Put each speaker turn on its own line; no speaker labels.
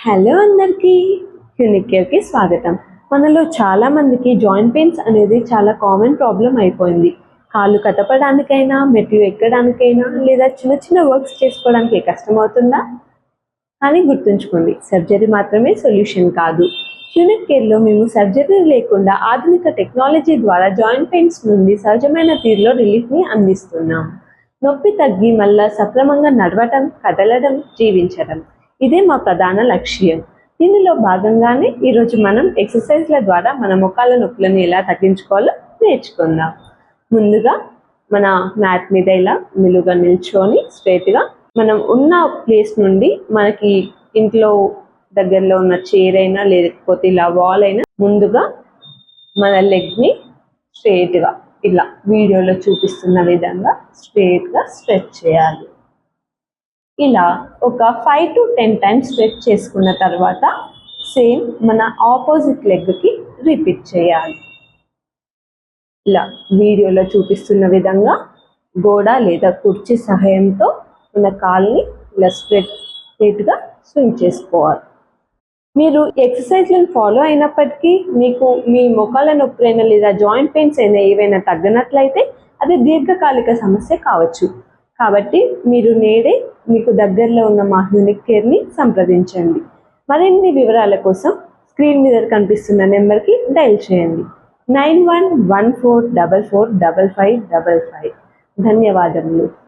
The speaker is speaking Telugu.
హలో అందరికీ. యూనిక్ కేర్కి స్వాగతం. మనలో చాలా మందికి జాయింట్ పెయిన్స్ అనేది చాలా కామన్ ప్రాబ్లం అయిపోయింది. కాళ్ళు కదపడానికైనా మెట్లు ఎక్కడానికైనా లేదా చిన్న చిన్న వర్క్స్ చేసుకోవడానికి కష్టమవుతుందా? అని గుర్తుంచుకోండి. సర్జరీ మాత్రమే సొల్యూషన్ కాదు. క్లినిక్ కేర్లో మేము సర్జరీ లేకుండా ఆధునిక టెక్నాలజీ ద్వారా జాయింట్ పెయిన్స్ నుండి సహజమైన తీరులో రిలీఫ్ని అందిస్తున్నాం. నొప్పి తగ్గి మళ్ళా సక్రమంగా నడవటం కదలడం జీవించడం. ఇదే మా ప్రధాన లక్ష్యం. దీనిలో భాగంగానే ఈరోజు మనం ఎక్సర్సైజ్ల ద్వారా మన ముఖాల నొప్పులను ఎలా తగ్గించుకోవాలో నేర్చుకుందాం. ముందుగా మన మ్యాట్ మీద ఇలా నిలుగా నిల్చొని స్ట్రైట్గా మనం ఉన్న ప్లేస్ నుండి మనకి ఇంట్లో దగ్గరలో ఉన్న చైర్ అయినా లేకపోతే ఇలా వాల్ అయినా ముందుగా మన లెగ్ని స్ట్రైట్గా ఇలా వీడియోలో చూపిస్తున్న విధంగా స్ట్రైట్గా స్ట్రెచ్ చేయాలి. ఇలా ఒక five to ten times stretch చేసుకున్న తర్వాత సేమ్ మన ఆపోజిట్ లెగ్కి రిపీట్ చేయాలి. ఇలా వీడియోలో చూపిస్తున్న విధంగా గోడ లేదా కుర్చీ సహాయంతో మన కాల్ని ఇలా స్ట్రెట్ స్ట్రేట్గా స్వింగ్ చేసుకోవాలి. మీరు ఎక్సర్సైజ్లను ఫాలో అయినప్పటికీ మీకు మీ మొక్కల నొప్పులైనా లేదా జాయింట్ పెయిన్స్ అయినా ఏవైనా తగ్గనట్లయితే అది దీర్ఘకాలిక సమస్య కావచ్చు. కాబట్టి మీరు నేడే మీకు దగ్గరలో ఉన్న మా యూనిక్ కేర్ని సంప్రదించండి. మరిన్ని వివరాల కోసం స్క్రీన్ మీద కనిపిస్తున్న నెంబర్కి డైల్ చేయండి. Nine one one four double four double five double five. ధన్యవాదములు.